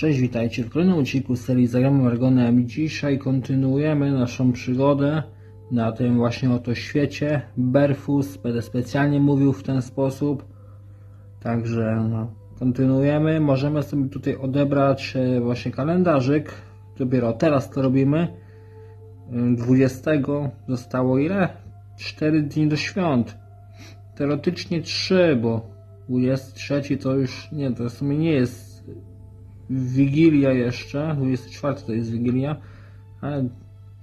Cześć, witajcie w kolejnym odcinku serii Zagramy Argonem. Dzisiaj kontynuujemy naszą przygodę na tym właśnie oto świecie. Berfus będę specjalnie mówił w ten sposób. Także no, kontynuujemy. Możemy sobie tutaj odebrać e, właśnie kalendarzyk. Dopiero teraz to robimy. E, 20 zostało ile? 4 dni do świąt. Teoretycznie 3, bo 23 to już nie, to w sumie nie jest Wigilia jeszcze, 24 to jest Wigilia, ale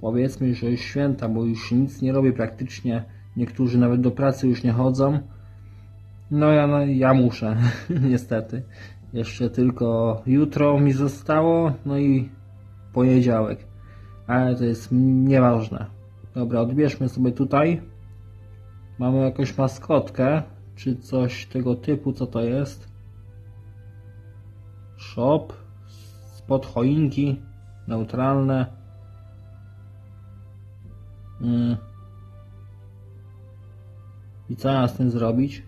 powiedzmy, że już święta, bo już nic nie robię praktycznie. Niektórzy nawet do pracy już nie chodzą. No ja, no, ja muszę, niestety. Jeszcze tylko jutro mi zostało, no i poniedziałek. Ale to jest nieważne. Dobra, odbierzmy sobie tutaj. Mamy jakąś maskotkę, czy coś tego typu, co to jest? Shop, spod choinki, neutralne. Mm. I co ja z tym zrobić?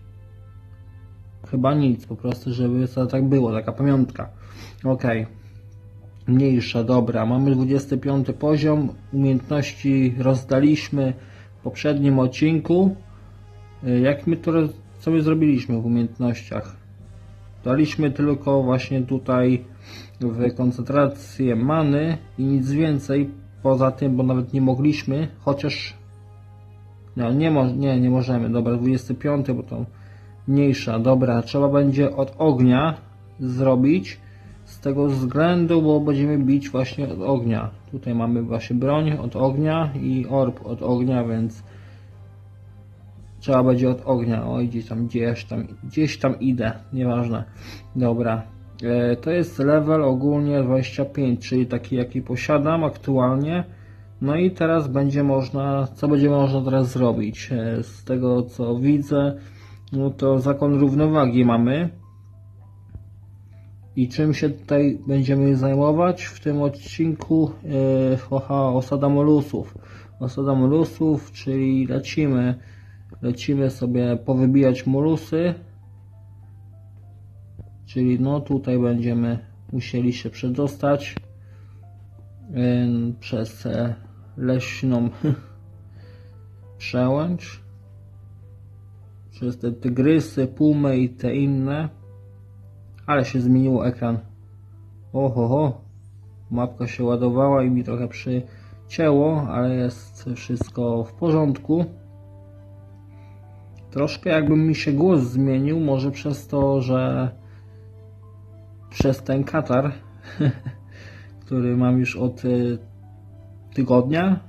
Chyba nic, po prostu, żeby to tak było, taka pamiątka. Ok. Mniejsza, dobra. Mamy 25 poziom. Umiejętności rozdaliśmy w poprzednim odcinku. Y, Jak my to sobie zrobiliśmy w umiejętnościach? Daliśmy tylko właśnie tutaj w koncentrację many i nic więcej poza tym, bo nawet nie mogliśmy, chociaż no, nie, mo- nie, nie możemy, dobra, 25, bo to mniejsza, dobra, trzeba będzie od ognia zrobić. Z tego względu, bo będziemy bić właśnie od ognia. Tutaj mamy właśnie broń od ognia i orb od ognia, więc Trzeba będzie od ognia. Oj, gdzieś tam, gdzieś tam, gdzieś tam idę. Nieważne. Dobra. E, to jest level ogólnie 25, czyli taki jaki posiadam aktualnie. No i teraz będzie można, co będzie można teraz zrobić? E, z tego co widzę, no to zakon równowagi mamy. I czym się tutaj będziemy zajmować w tym odcinku? E, oha, osada molusów. Osada molusów, czyli lecimy lecimy sobie powybijać molusy czyli no tutaj będziemy musieli się przedostać przez leśną przełęcz przez te tygrysy, pumy i te inne. Ale się zmieniło ekran. Oho ho. Mapka się ładowała i mi trochę przycięło ale jest wszystko w porządku Troszkę jakby mi się głos zmienił, może przez to, że przez ten katar, który mam już od y, tygodnia.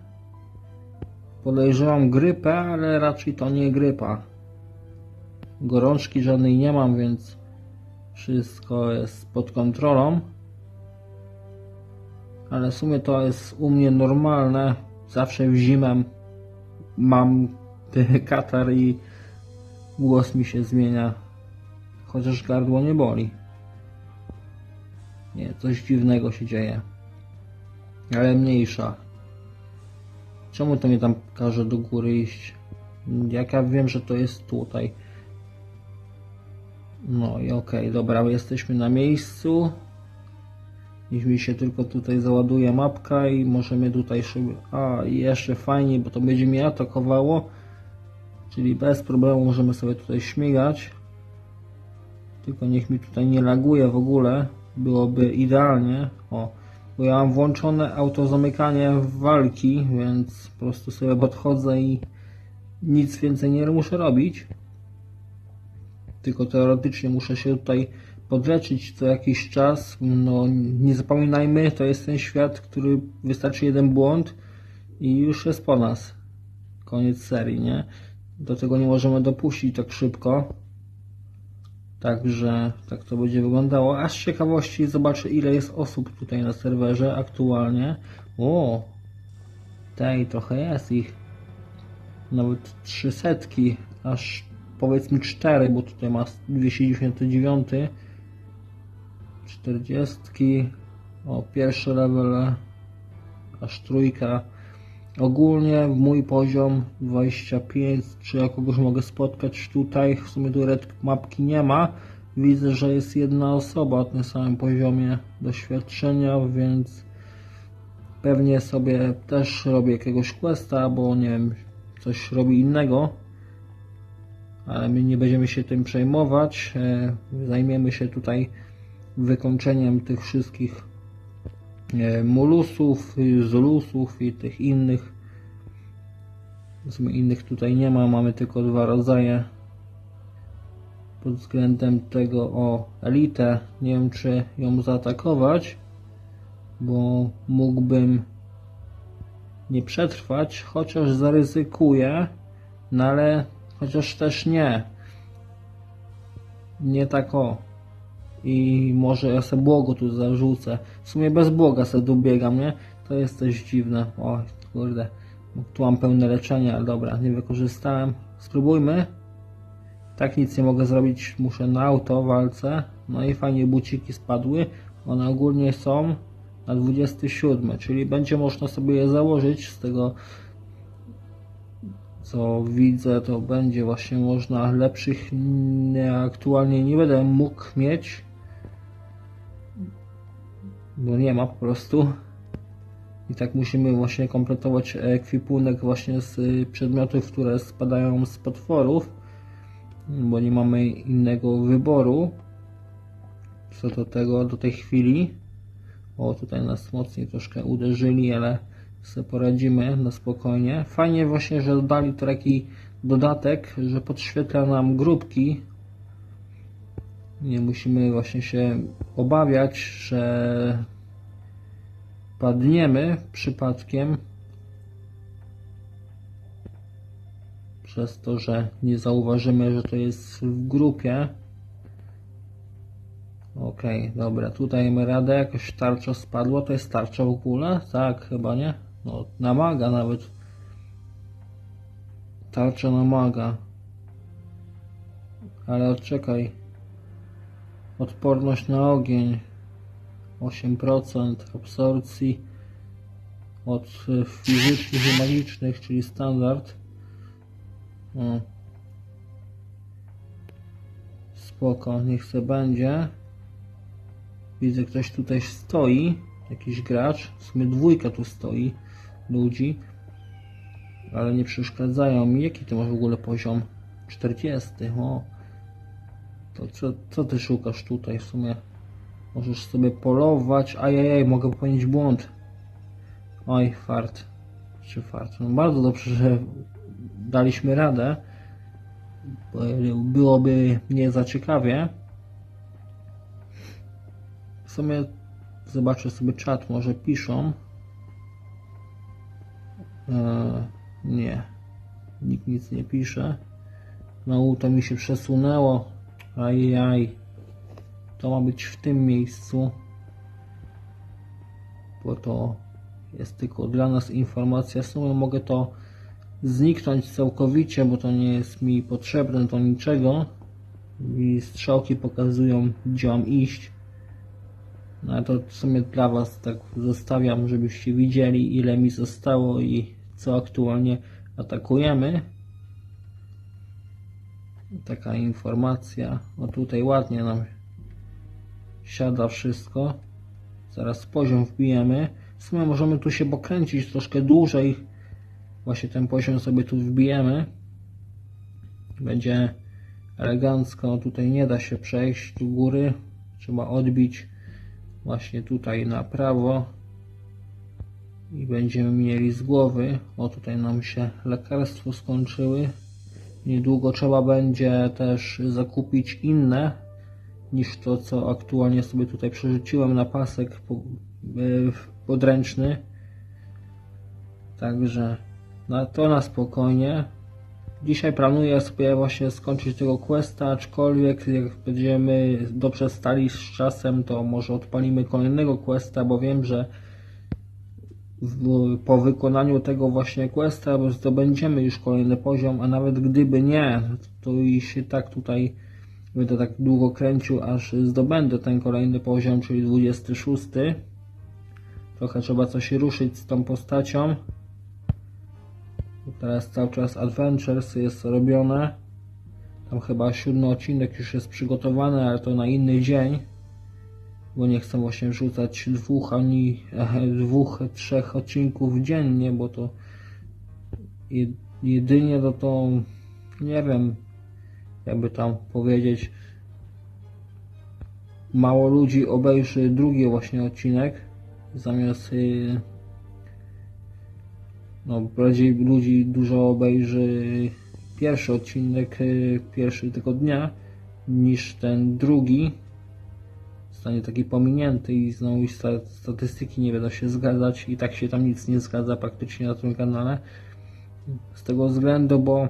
Podejrzewam grypę, ale raczej to nie grypa. Gorączki żadnej nie mam, więc wszystko jest pod kontrolą. Ale w sumie to jest u mnie normalne. Zawsze w zimę mam katar i Głos mi się zmienia, chociaż gardło nie boli. Nie, coś dziwnego się dzieje. Ale mniejsza. Czemu to mnie tam każe do góry iść? Jak ja wiem, że to jest tutaj. No i okej, okay, dobra, jesteśmy na miejscu. Niech mi się tylko tutaj załaduje mapka i możemy tutaj sobie... A, jeszcze fajnie, bo to będzie mnie atakowało. Czyli bez problemu możemy sobie tutaj śmigać. Tylko niech mi tutaj nie laguje w ogóle. Byłoby idealnie. O, bo ja mam włączone autozamykanie walki, więc po prostu sobie podchodzę i nic więcej nie muszę robić. Tylko teoretycznie muszę się tutaj podleczyć co jakiś czas. No nie zapominajmy, to jest ten świat, który wystarczy jeden błąd i już jest po nas. Koniec serii, nie? Do tego nie możemy dopuścić tak szybko. Także tak to będzie wyglądało. A z ciekawości zobaczę ile jest osób tutaj na serwerze aktualnie. O! Tej trochę jest ich. Nawet 300, aż powiedzmy 4, bo tutaj ma 299. 40. O, pierwszy level. Aż trójka. Ogólnie mój poziom 25, czy ja kogoś mogę spotkać tutaj, w sumie tu red mapki nie ma, widzę, że jest jedna osoba o tym samym poziomie doświadczenia, więc pewnie sobie też robi jakiegoś questa, bo nie wiem, coś robi innego. Ale my nie będziemy się tym przejmować. E, Zajmiemy się tutaj wykończeniem tych wszystkich mulusów, y, zulusów i tych innych. W sumie innych tutaj nie ma, mamy tylko dwa rodzaje. Pod względem tego o elitę, nie wiem czy ją zaatakować, bo mógłbym nie przetrwać, chociaż zaryzykuję, no ale chociaż też nie. Nie tak o. I może ja sobie błogo tu zarzucę. W sumie bez błoga sobie tu biegam, nie? To jest też dziwne. O, kurde. Tu mam pełne leczenie, ale dobra, nie wykorzystałem. Spróbujmy. Tak nic nie mogę zrobić, muszę na auto walce. No i fajnie buciki spadły. One ogólnie są na 27, czyli będzie można sobie je założyć z tego co widzę, to będzie właśnie można lepszych nie, aktualnie nie będę mógł mieć. Bo nie ma po prostu. I tak musimy właśnie kompletować ekwipunek właśnie z y, przedmiotów, które spadają z potworów. Bo nie mamy innego wyboru. Co do tego, do tej chwili. O, tutaj nas mocniej troszkę uderzyli, ale sobie poradzimy na spokojnie. Fajnie właśnie, że dodali taki dodatek, że podświetla nam grupki. Nie musimy właśnie się obawiać, że padniemy przypadkiem przez to, że nie zauważymy, że to jest w grupie. Okej, dobra, tutaj mamy radę, jakoś tarcza spadła, to jest tarcza w ogóle? Tak, chyba nie? No, namaga nawet. Tarcza namaga. Ale czekaj. Odporność na ogień. 8% absorpcji od e, fizycznych i magicznych, czyli standard. O. Spoko, niech se będzie. Widzę, ktoś tutaj stoi. Jakiś gracz. W sumie dwójka tu stoi ludzi. Ale nie przeszkadzają mi. Jaki ty masz w ogóle poziom? 40. O. To co, co ty szukasz tutaj w sumie? Możesz sobie polować. Ajajaj, mogę popełnić błąd. Oj, fart. Czy fart? No bardzo dobrze, że daliśmy radę. Byłoby nie za ciekawie. W sumie zobaczę sobie czat, może piszą. Eee, nie. Nikt nic nie pisze. To mi się przesunęło. Ajaj. To ma być w tym miejscu. Bo to jest tylko dla nas informacja. W sumie mogę to zniknąć całkowicie, bo to nie jest mi potrzebne do niczego. I strzałki pokazują, gdzie mam iść. No to w sumie dla Was tak zostawiam, żebyście widzieli ile mi zostało i co aktualnie atakujemy. Taka informacja. O tutaj ładnie nam siada wszystko. Zaraz poziom wbijemy. W sumie możemy tu się pokręcić troszkę dłużej. Właśnie ten poziom sobie tu wbijemy. Będzie elegancko. Tutaj nie da się przejść do góry. Trzeba odbić właśnie tutaj na prawo i będziemy mieli z głowy o tutaj nam się lekarstwo skończyły niedługo trzeba będzie też zakupić inne niż to co aktualnie sobie tutaj przerzuciłem na pasek y, podręczny. Także na to na spokojnie. Dzisiaj planuję sobie właśnie skończyć tego questa, aczkolwiek jak będziemy dobrze stali z czasem, to może odpalimy kolejnego questa, bo wiem, że po wykonaniu tego właśnie questa zdobędziemy już kolejny poziom, a nawet gdyby nie, to i się tak tutaj będę tak długo kręcił, aż zdobędę ten kolejny poziom, czyli 26. Trochę trzeba coś ruszyć z tą postacią. Teraz cały czas Adventures jest robione. Tam chyba siódmy odcinek już jest przygotowany, ale to na inny dzień. Bo nie chcę właśnie wrzucać dwóch ani e, dwóch, trzech odcinków dziennie, bo to je- jedynie to to nie wiem, jakby tam powiedzieć mało ludzi obejrzy drugi właśnie odcinek zamiast y, no bardziej ludzi dużo obejrzy pierwszy odcinek y, pierwszy tego dnia niż ten drugi zostanie taki pominięty i znowu sta- statystyki nie będą się zgadzać i tak się tam nic nie zgadza praktycznie na tym kanale z tego względu, bo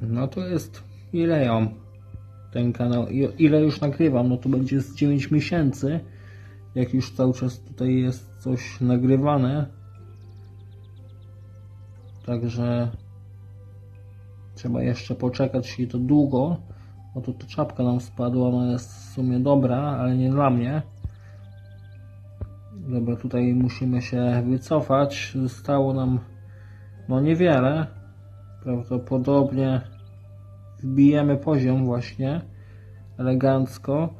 no to jest ile ja ten kanał, ile już nagrywam, no to będzie z 9 miesięcy, jak już cały czas tutaj jest coś nagrywane. Także trzeba jeszcze poczekać i to długo, bo to, to czapka nam spadła, ona jest w sumie dobra, ale nie dla mnie. Dobra, tutaj musimy się wycofać. Zostało nam no niewiele. Prawdopodobnie wbijemy poziom właśnie elegancko.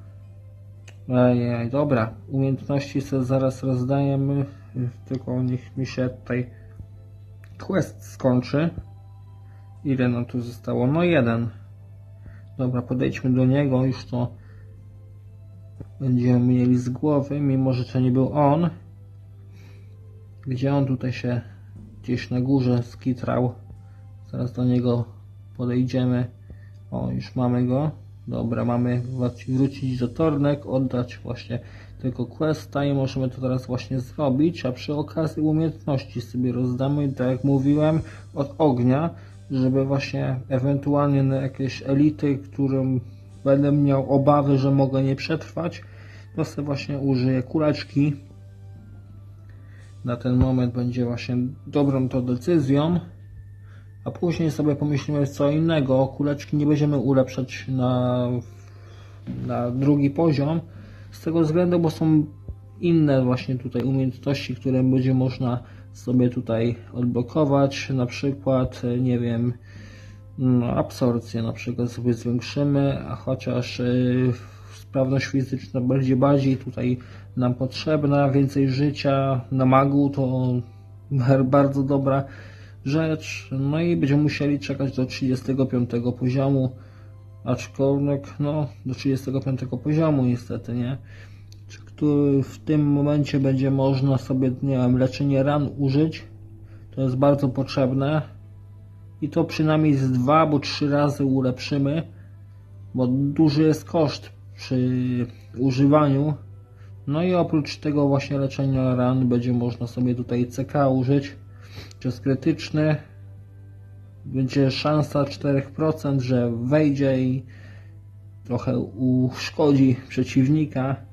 Ejej, dobra. Umiejętności sobie zaraz rozdajemy. Tylko niech mi się tutaj quest skończy. Ile nam tu zostało? No jeden. Dobra, podejdźmy do niego. Już to będziemy mieli z głowy, mimo że to nie był on. Gdzie on tutaj się gdzieś na górze skitrał. Zaraz do niego podejdziemy. O, już mamy go. Dobra, mamy wrócić do Tornek, oddać właśnie tego questa i możemy to teraz właśnie zrobić, a przy okazji umiejętności sobie rozdamy, tak jak mówiłem, od ognia, żeby właśnie ewentualnie na jakieś elity, którym będę miał obawy, że mogę nie przetrwać, to sobie właśnie użyję kuleczki. Na ten moment będzie właśnie dobrą to decyzją. A później sobie pomyślimy co innego. Kuleczki nie będziemy ulepszać na, na drugi poziom. Z tego względu, bo są inne właśnie tutaj umiejętności, które będzie można sobie tutaj odblokować. Na przykład, e, nie wiem, no, absorpcję na przykład sobie zwiększymy, a chociaż yy, sprawność fizyczna będzie bardziej tutaj nam potrzebna, więcej życia na magu to bardzo dobra rzecz. No i będziemy musieli czekać do 35 poziomu, aczkolwiek no do 35 poziomu niestety, nie? Który w tym momencie będzie można sobie, nie wiem, leczenie ran użyć. To jest bardzo potrzebne. I to przynajmniej z dwa albo trzy razy ulepszymy, bo duży jest koszt przy używaniu. No i oprócz tego właśnie leczenia ran będzie można sobie tutaj CK użyć. Jest krytyczny. Będzie szansa 4%, że wejdzie i trochę uszkodzi przeciwnika.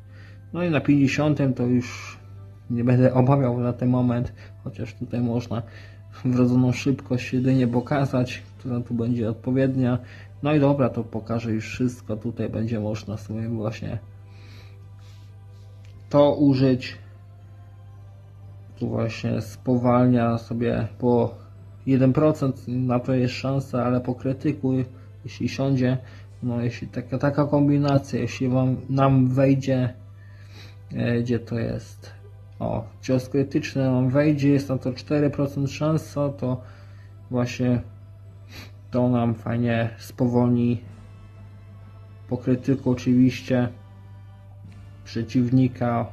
No i na 50 to już nie będę obawiał na ten moment, chociaż tutaj można wrodzoną szybkość jedynie pokazać, która tu będzie odpowiednia. No i dobra, to pokażę już wszystko. Tutaj będzie można sobie właśnie to użyć. Tu właśnie spowalnia sobie po 1% na to jest szansa, ale po krytyku, jeśli siądzie, no jeśli taka, taka kombinacja, jeśli wam, nam wejdzie, gdzie to jest, o, cios krytyczny nam wejdzie, jest na to 4% szansa, to właśnie to nam fajnie spowolni po krytyku oczywiście przeciwnika,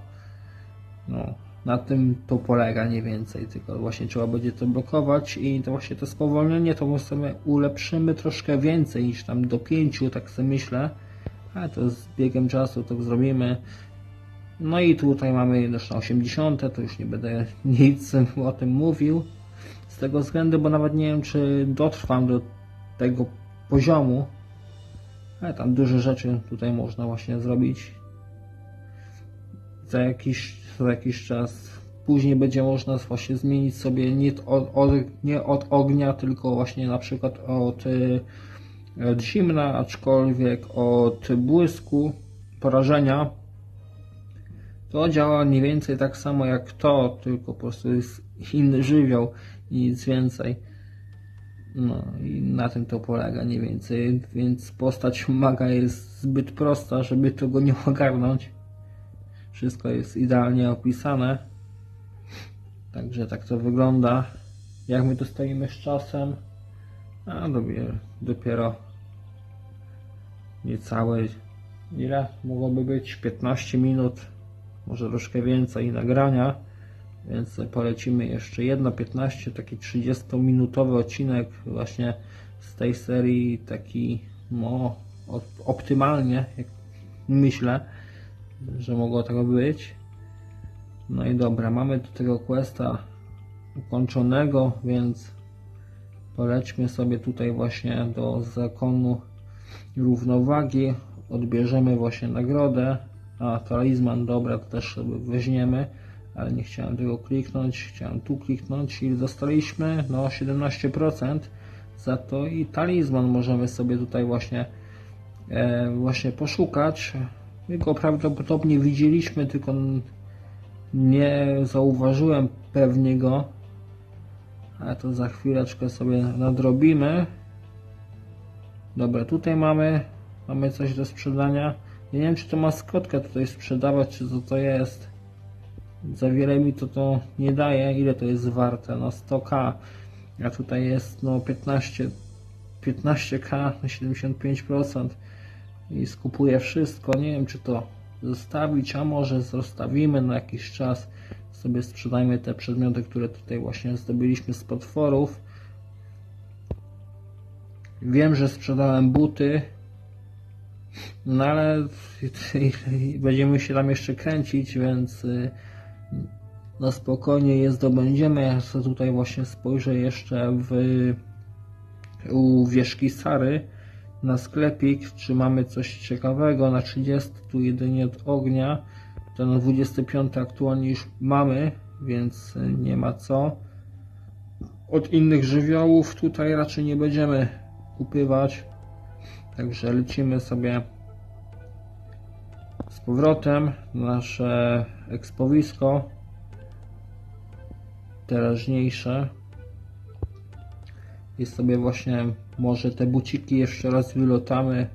no, na tym to polega nie więcej, tylko właśnie trzeba będzie to blokować i to właśnie to spowolnienie to sobie ulepszymy troszkę więcej niż tam do 5, tak sobie myślę, ale to z biegiem czasu to zrobimy. No i tutaj mamy na 80, to już nie będę nic o tym mówił, z tego względu, bo nawet nie wiem czy dotrwam do tego poziomu, ale tam duże rzeczy tutaj można właśnie zrobić za jakiś, za jakiś czas. Później będzie można właśnie zmienić sobie nie od, od, nie od ognia, tylko właśnie na przykład od, y, od zimna, aczkolwiek od błysku, porażenia. To działa mniej więcej tak samo jak to, tylko po prostu jest inny żywioł i nic więcej. No i na tym to polega mniej więcej, więc postać maga jest zbyt prosta, żeby tego nie ogarnąć. Wszystko jest idealnie opisane. Także tak to wygląda. Jak my tu stoimy z czasem? A dopiero, dopiero niecałe ile mogłoby być 15 minut może troszkę więcej nagrania więc polecimy jeszcze jedno 15 taki 30 minutowy odcinek właśnie z tej serii taki no op- optymalnie jak myślę że mogło tego być. No i dobra mamy do tego questa ukończonego więc polećmy sobie tutaj właśnie do zakonu równowagi odbierzemy właśnie nagrodę a talizman dobra to też weźmiemy ale nie chciałem tego kliknąć chciałem tu kliknąć i dostaliśmy no 17% za to i talizman możemy sobie tutaj właśnie e, właśnie poszukać my go prawdopodobnie widzieliśmy tylko nie zauważyłem pewnie go ale to za chwileczkę sobie nadrobimy Dobra, tutaj mamy mamy coś do sprzedania. Ja nie wiem, czy to maskotkę tutaj sprzedawać, czy co to jest. Za wiele mi to to nie daje. Ile to jest warte? No 100k. A tutaj jest no 15 15k na 75% i skupuję wszystko. Nie wiem, czy to zostawić, a może zostawimy na jakiś czas. Sobie sprzedajmy te przedmioty, które tutaj właśnie zdobyliśmy z potworów. Wiem, że sprzedałem buty, no ale będziemy się tam jeszcze kręcić, więc y, na spokojnie je zdobędziemy. Ja sobie tutaj właśnie spojrzę jeszcze w u wieżki Sary na sklepik, czy mamy coś ciekawego. Na 30 tu jedynie od ognia. To na 25 aktualnie już mamy, więc y, nie ma co. Od innych żywiołów tutaj raczej nie będziemy kupywać. Także lecimy sobie z powrotem na nasze ekspowisko teraźniejsze. I sobie właśnie może te buciki jeszcze raz wylotamy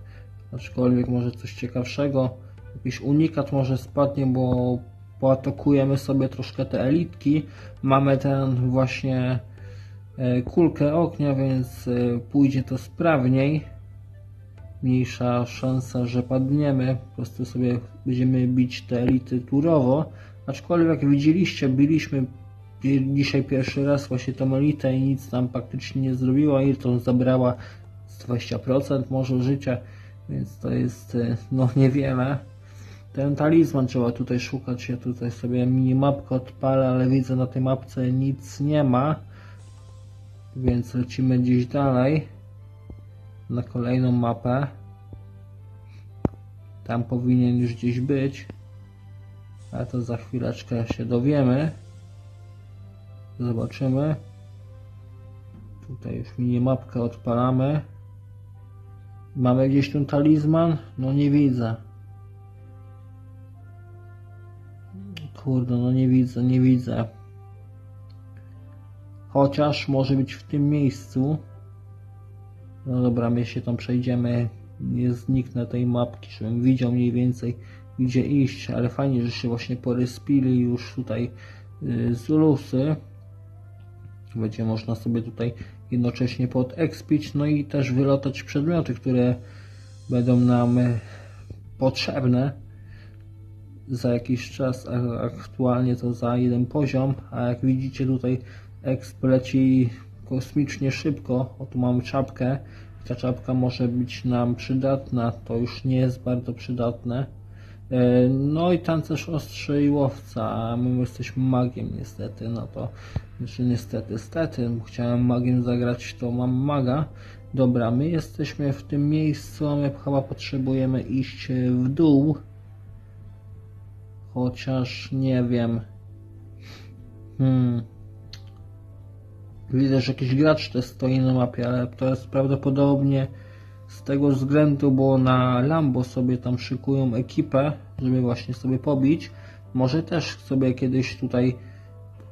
aczkolwiek może coś ciekawszego. Jakiś unikat może spadnie bo poatakujemy sobie troszkę te elitki. Mamy ten właśnie e, kulkę ognia więc e, pójdzie to sprawniej mniejsza szansa, że padniemy. Po prostu sobie będziemy bić te elity turowo. Aczkolwiek jak widzieliście, byliśmy dzisiaj pierwszy raz właśnie tą elitę i nic nam praktycznie nie zrobiła. Ilton zabrała z 20% może życia, więc to jest e, no niewiele. Ten talizman trzeba tutaj szukać. Ja tutaj sobie minimapkę odpalę, ale widzę na tej mapce nic nie ma. Więc lecimy gdzieś dalej na kolejną mapę. Tam powinien już gdzieś być. Ale to za chwileczkę się dowiemy. Zobaczymy. Tutaj już minimapkę odpalamy. Mamy gdzieś tu talizman? No nie widzę. Kurde, no nie widzę, nie widzę. Chociaż może być w tym miejscu. No dobra, my się tam przejdziemy. Nie zniknę tej mapki, żebym widział mniej więcej gdzie iść, ale fajnie, że się właśnie porespili już tutaj y, Zulusy. Będzie można sobie tutaj jednocześnie podekspić, no i też wylotać przedmioty, które będą nam y, potrzebne za jakiś czas, aktualnie to za jeden poziom, a jak widzicie tutaj exp leci kosmicznie szybko, o tu mamy czapkę, ta czapka może być nam przydatna, to już nie jest bardzo przydatne. E, No i tancerz ostrzy i łowca, a my jesteśmy magiem niestety, no to znaczy niestety, stety, chciałem magiem zagrać, to mam maga. Dobra, my jesteśmy w tym miejscu, my chyba potrzebujemy iść w dół. Chociaż nie wiem. Hmm. Widzę, że jakiś gracz też stoi na mapie, ale to jest prawdopodobnie z tego względu, bo na Lambo sobie tam szykują ekipę, żeby właśnie sobie pobić. Może też sobie kiedyś tutaj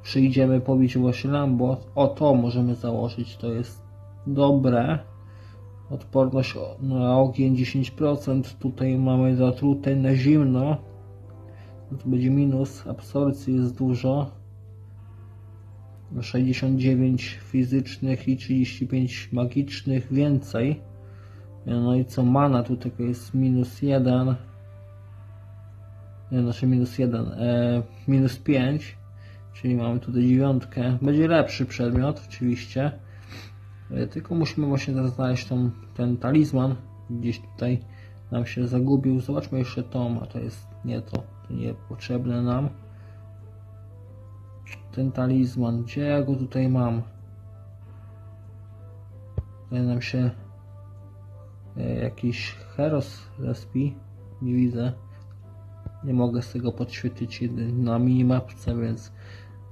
przyjdziemy pobić właśnie Lambo. O, to możemy założyć, to jest dobre. Odporność na ogień 10%. Tutaj mamy zatrute na zimno. No to będzie minus. Absorpcji jest dużo. 69 fizycznych i 35 magicznych więcej. No i co mana tutaj jest minus 1. Nie, znaczy minus 1, e, minus 5, czyli mamy tutaj dziewiątkę. Będzie lepszy przedmiot, oczywiście. E, tylko musimy właśnie teraz znaleźć tą, ten talizman. Gdzieś tutaj nam się zagubił. Zobaczmy jeszcze tą, a to jest nie to, to nie potrzebne nam. Ten talizman, gdzie ja go tutaj mam? Tutaj nam się e, jakiś heros respi, nie widzę. Nie mogę z tego podświetlić na minimapce, więc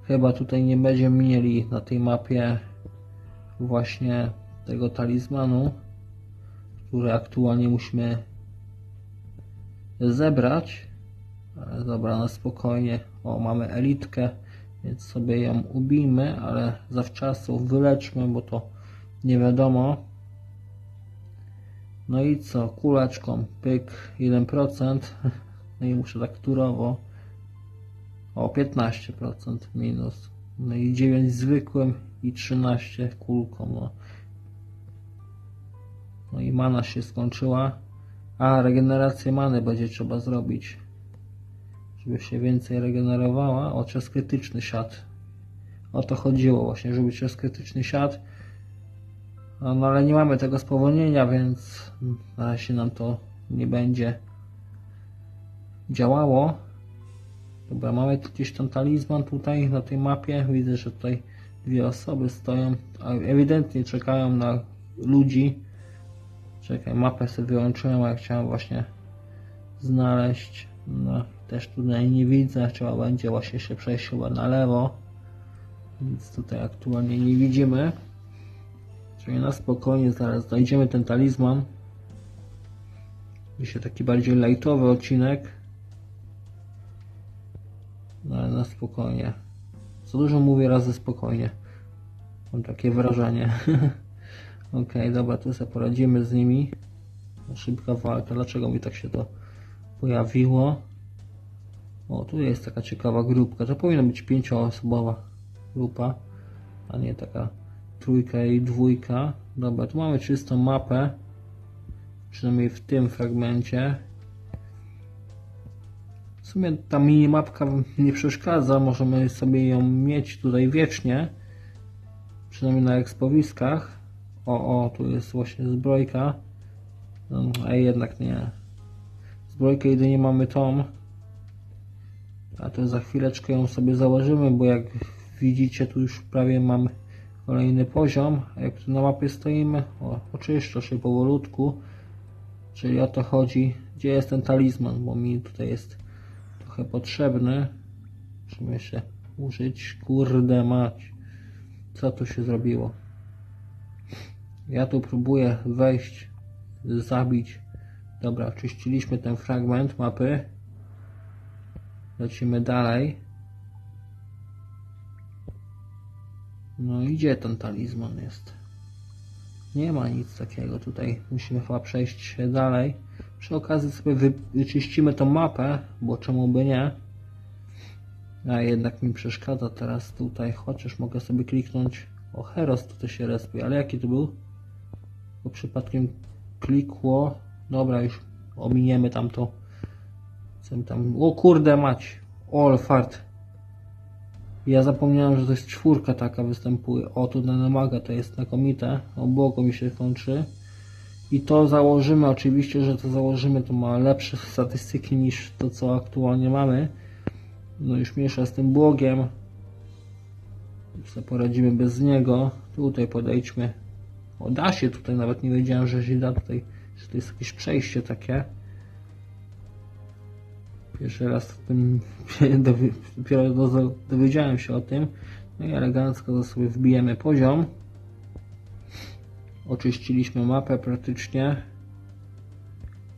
chyba tutaj nie będziemy mieli na tej mapie właśnie tego talizmanu, który aktualnie musimy zebrać. Ale dobra, na spokojnie. O, mamy elitkę, więc sobie ją ubijmy, ale zawczasu wyleczmy, bo to nie wiadomo. No i co? Kuleczką, pyk, 1%. No i muszę tak turowo. O, 15% minus. No i 9 zwykłym i 13 kulką. No, no i mana się skończyła. A, regenerację many będzie trzeba zrobić. Żeby się więcej regenerowała. O, czas krytyczny siat. O to chodziło właśnie, żeby czas krytyczny siat. No, no ale nie mamy tego spowolnienia, więc na razie nam to nie będzie działało. Dobra, mamy tu gdzieś ten talizman tutaj na tej mapie. Widzę, że tutaj dwie osoby stoją. Ewidentnie czekają na ludzi. Czekaj, mapę sobie wyłączyłem, a ja chciałem właśnie znaleźć. No, też tutaj nie widzę. Trzeba będzie właśnie się przejść chyba na lewo. Nic tutaj aktualnie nie widzimy. Czyli na spokojnie zaraz znajdziemy ten talizman. Będzie taki bardziej lightowy odcinek. No ale na spokojnie. Co dużo mówię razy spokojnie. Mam takie wrażenie. Okej, dobra, tu sobie poradzimy z nimi. Szybka walka. Dlaczego mi tak się to pojawiło? O, tu jest taka ciekawa grupka. To powinna być pięcioosobowa grupa, a nie taka trójka i dwójka. Dobra, tu mamy czystą mapę. Przynajmniej w tym fragmencie. W sumie ta minimapka nie przeszkadza, możemy sobie ją mieć tutaj wiecznie. Przynajmniej na ekspowiskach. O, o, tu jest właśnie zbrojka. No, a jednak nie. Zbrojkę jedynie mamy tą. A to za chwileczkę ją sobie założymy, bo jak widzicie tu już prawie mamy kolejny poziom. A jak tu na mapie stoimy, o, oczyszcza się powolutku. Czyli o to chodzi. Gdzie jest ten talizman, bo mi tutaj jest trochę potrzebny. Musimy się użyć. Kurde mać. Co tu się zrobiło? Ja tu próbuję wejść, zabić. Dobra, oczyściliśmy ten fragment mapy. Lecimy dalej. No i gdzie ten talizman jest? Nie ma nic takiego tutaj. Musimy chyba przejść dalej. Przy okazji sobie wy- wyczyścimy tą mapę, bo czemu by nie? A jednak mi przeszkadza teraz tutaj, chociaż mogę sobie kliknąć. O, Heros tutaj się respi, ale jaki to był? Bo przypadkiem klikło. Dobra, już ominiemy tamto. Co tam? O kurde mać! All fart. Ja zapomniałem, że to jest czwórka taka występuje. O, tu Nanomaga to jest znakomite. Obłoko mi się kończy. I to założymy, oczywiście, że to założymy, to ma lepsze statystyki niż to, co aktualnie mamy. No już mniejsza z tym błogiem. Już sobie poradzimy bez niego. Tutaj podejdźmy. O, da się tutaj, nawet nie wiedziałem, że się da tutaj, że to jest jakieś przejście takie. Pierwszy raz w tym dowi- dopiero do- dowiedziałem się o tym. No i elegancko to sobie wbijemy poziom. Oczyściliśmy mapę praktycznie.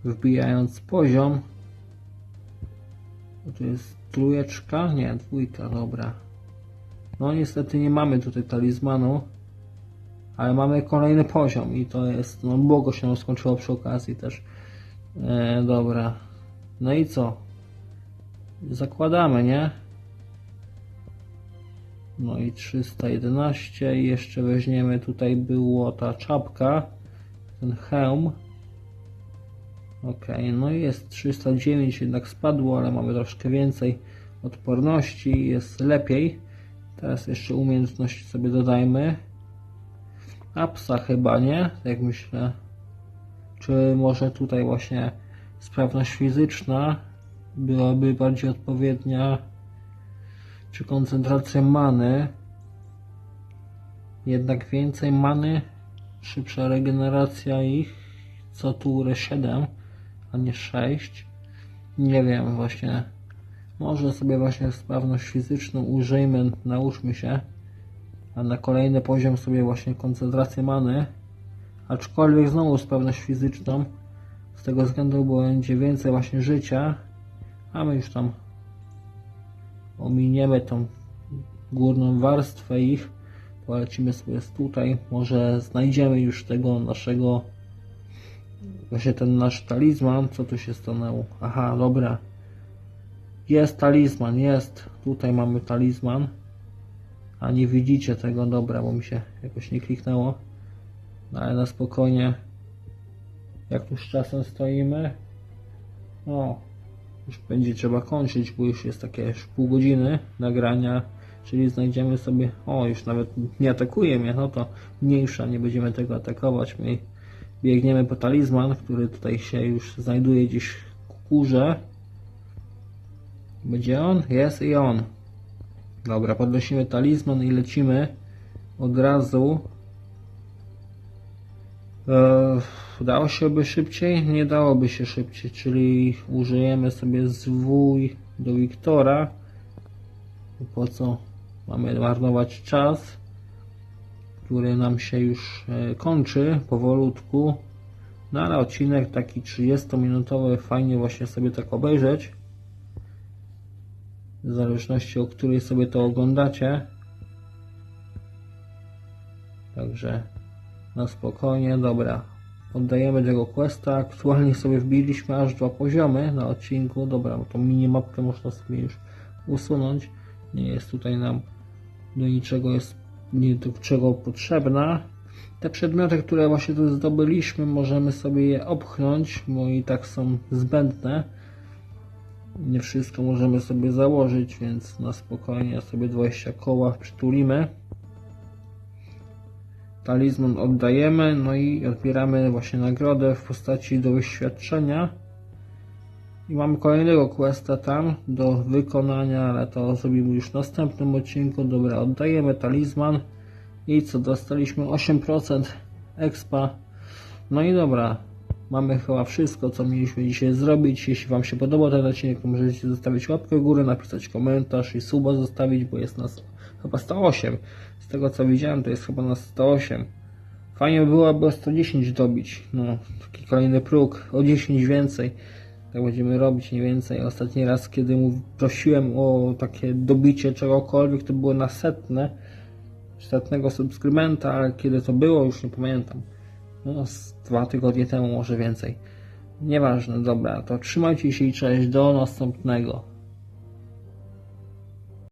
Wbijając poziom. O, tu jest trójeczka, nie, dwójka, dobra. No niestety nie mamy tutaj talizmanu. Ale mamy kolejny poziom i to jest, no błogo się skończyło przy okazji też. E, dobra. No i co? Zakładamy, nie? No i 311 i jeszcze weźmiemy tutaj było ta czapka, ten hełm. Ok, no i jest 309, jednak spadło, ale mamy troszkę więcej odporności, jest lepiej. Teraz jeszcze umiejętności sobie dodajmy. A chyba nie, jak myślę. Czy może tutaj właśnie sprawność fizyczna byłaby bardziej odpowiednia? Czy koncentracja many? Jednak więcej many, szybsza regeneracja ich, co turę 7, a nie 6. Nie wiem właśnie. Może sobie właśnie sprawność fizyczną użyjmy, nauczmy się. A na kolejny poziom sobie właśnie koncentrację many. Aczkolwiek znowu sprawność fizyczną. Z tego względu, będzie więcej właśnie życia. A my już tam ominiemy tą górną warstwę ich. Polecimy sobie tutaj. Może znajdziemy już tego naszego właśnie ten nasz talizman. Co tu się stanęło? Aha, dobra. Jest talizman, jest. Tutaj mamy talizman. A nie widzicie tego, dobra, bo mi się jakoś nie kliknęło. No ale na spokojnie. Jak z czasem stoimy? O, już będzie trzeba kończyć, bo już jest takie już pół godziny nagrania. Czyli znajdziemy sobie. O, już nawet nie atakuje mnie, no to mniejsza, nie będziemy tego atakować. My biegniemy po talizman, który tutaj się już znajduje gdzieś w górze. Będzie on? Jest i on. Dobra, podnosimy talizman i lecimy od razu. Eee, dało się by szybciej? Nie dałoby się szybciej, czyli użyjemy sobie zwój do Wiktora. Po co mamy marnować czas, który nam się już e, kończy powolutku. No ale odcinek taki 30-minutowy fajnie właśnie sobie tak obejrzeć w zależności o której sobie to oglądacie. Także na spokojnie, dobra. Oddajemy tego questa. Aktualnie sobie wbiliśmy aż dwa poziomy na odcinku. Dobra, tą minimapkę można sobie już usunąć. Nie jest tutaj nam do niczego jest nie do czego potrzebna. Te przedmioty, które właśnie tu zdobyliśmy, możemy sobie je opchnąć, bo i tak są zbędne nie wszystko możemy sobie założyć, więc na spokojnie sobie 20 koła przytulimy. Talizman oddajemy, no i odbieramy właśnie nagrodę w postaci do wyświadczenia. I mamy kolejnego questa tam do wykonania, ale to zrobimy już w następnym odcinku. Dobra, oddajemy talizman. I co, dostaliśmy 8% expa. No i dobra, Mamy chyba wszystko, co mieliśmy dzisiaj zrobić. Jeśli Wam się podobał ten odcinek, możecie zostawić łapkę w górę, napisać komentarz i suba zostawić, bo jest nas chyba 108. Z tego co widziałem, to jest chyba nas 108. Fajnie by byłoby o 110 dobić. No, taki kolejny próg, o 10 więcej. Tak będziemy robić, nie więcej. Ostatni raz, kiedy mu prosiłem o takie dobicie czegokolwiek, to było na setne. Setnego subskrybenta, ale kiedy to było, już nie pamiętam no, z dwa tygodnie temu, może więcej. Nieważne, dobra, to trzymajcie się i cześć, do następnego.